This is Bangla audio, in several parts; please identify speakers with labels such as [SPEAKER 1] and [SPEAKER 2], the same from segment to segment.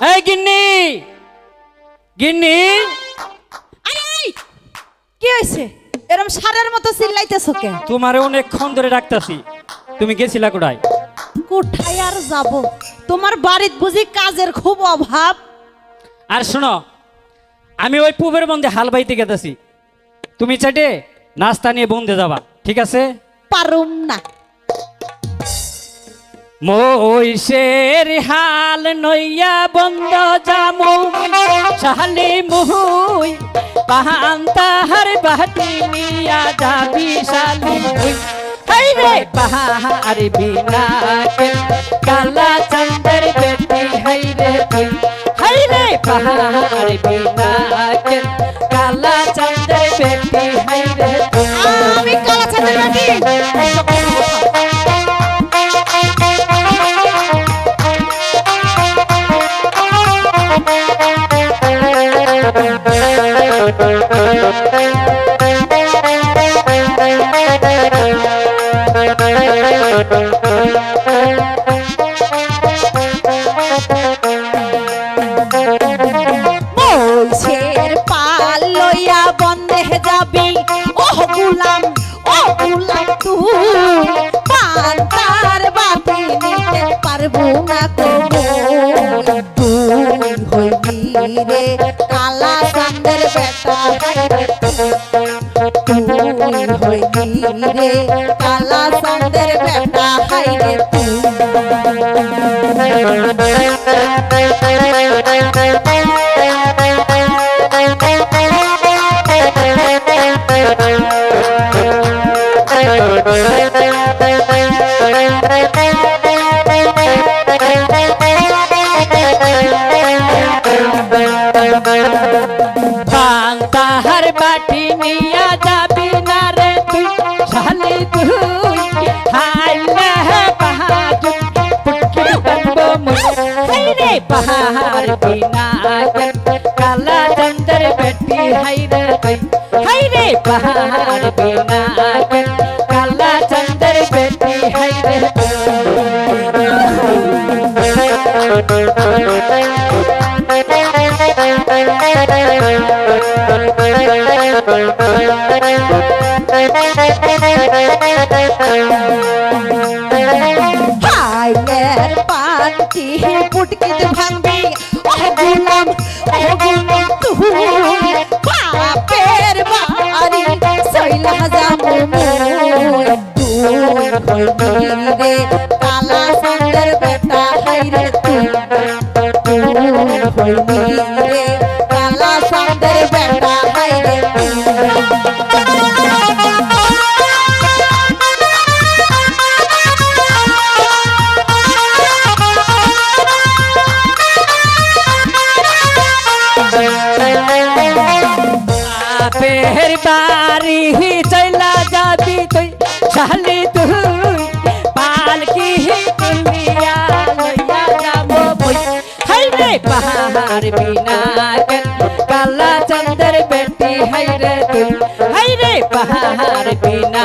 [SPEAKER 1] এই গিন্নি! গিন্নি!
[SPEAKER 2] কি হয়েছে? এরম সারের মতো চিল্লাইতেছো কে
[SPEAKER 1] তোমারে অনেকক্ষণ ধরে ডাকতাছি। তুমি গেছিলা কোথায়?
[SPEAKER 2] কোথায় আর যাব? তোমার বাড়িতে বুঝি কাজের খুব অভাব।
[SPEAKER 1] আর শোনো আমি ওই পুবের বন্ধে হাল বাইতে গেতেছি। তুমি চাইটে নাস্তা নিয়ে বন্ধে যাবা ঠিক আছে?
[SPEAKER 2] পারুম না।
[SPEAKER 1] মহিষের হাল নইয়া বন্ধ জামু। শালি মুহুই, পাহান তাহার বাটি নিয়া যাবি মুই। হাই রে! পাহাড় বিনা কালা চন্দ্র বেটি, হাই রে হাই রে! পাহাড় বিনা কালা চন্দ্র বেটি, হাই রে
[SPEAKER 2] আমি কালা ছাদের বেটি। Thank you. কালা চান্দের বেটা তুই হইবি রে কালা চান্দের বেটা হাইরে তুই।
[SPEAKER 1] পান্তাহার বাটি নিয়া যাবি না রে তুই? শালি তুই হাইলে পাহাড় পুটকি বানবো মুই। রে পাহাড় বিনা কালা চন্দর বেটি হাই রে তুই। হাই রে পাহাড় বিনা কালা চন্দর বেটি হাই রে
[SPEAKER 2] হাইলের পান্তি পুটকিতে ভাঙবি। ওহ গুলাম ওহ গুলাম রে কালা সুন্দর বেটা হাইরে তুই। তুই হইবি
[SPEAKER 1] বাপের বাড়ি চলা যাবি তুই শালি তুই পালকি তুলিয়া লইয়া যাব বই। পাহাড় বিনা হাই রে তুই হাই রে পাহাড় বিনা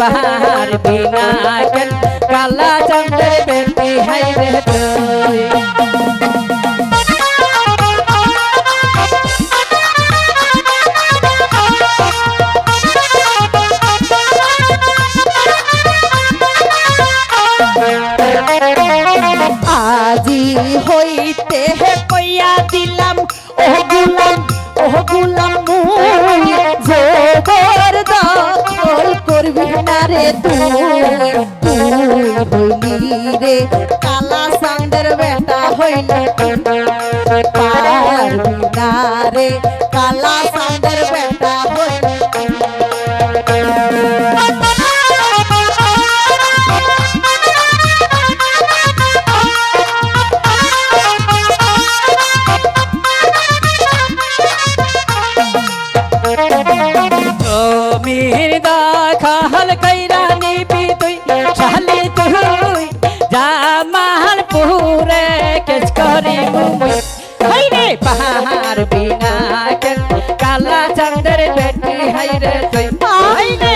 [SPEAKER 1] পাহাড় বিনা কালা চন্দ্র বেটি হাই রে তুই তুই
[SPEAKER 2] তুই হইলি রে কালা সান্দের বেটা হইলি পারবি না রে, কালা সান্দের বেটা হইলি।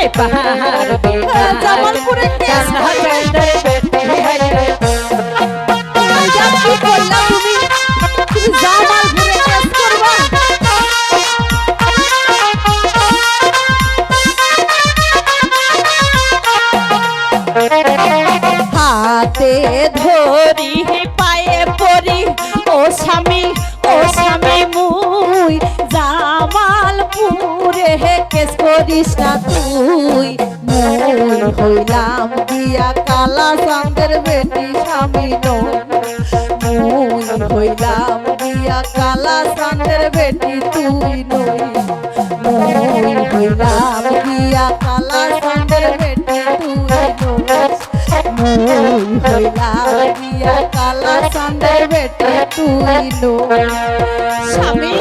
[SPEAKER 1] রে পাহাড় বিনা
[SPEAKER 2] জামালপুরে কেস
[SPEAKER 1] কালা চন্দ্র বেটি হাই রে
[SPEAKER 2] আইজা কি করলা তুমি তুমি জামাল ঘুরে কেস করবা? হাতে করিস না তুই? মুই হইলাম দিয়া কালা সান্দের বেটি স্বামী মুই হইলাম দিয়া কালা সান্দের বেটি তুই নই মুই হইলাম দিয়া কালা সান্দের বেটি তুই হইলাম দিয়া কালা সান্দের বেটি তুই নই স্বামী!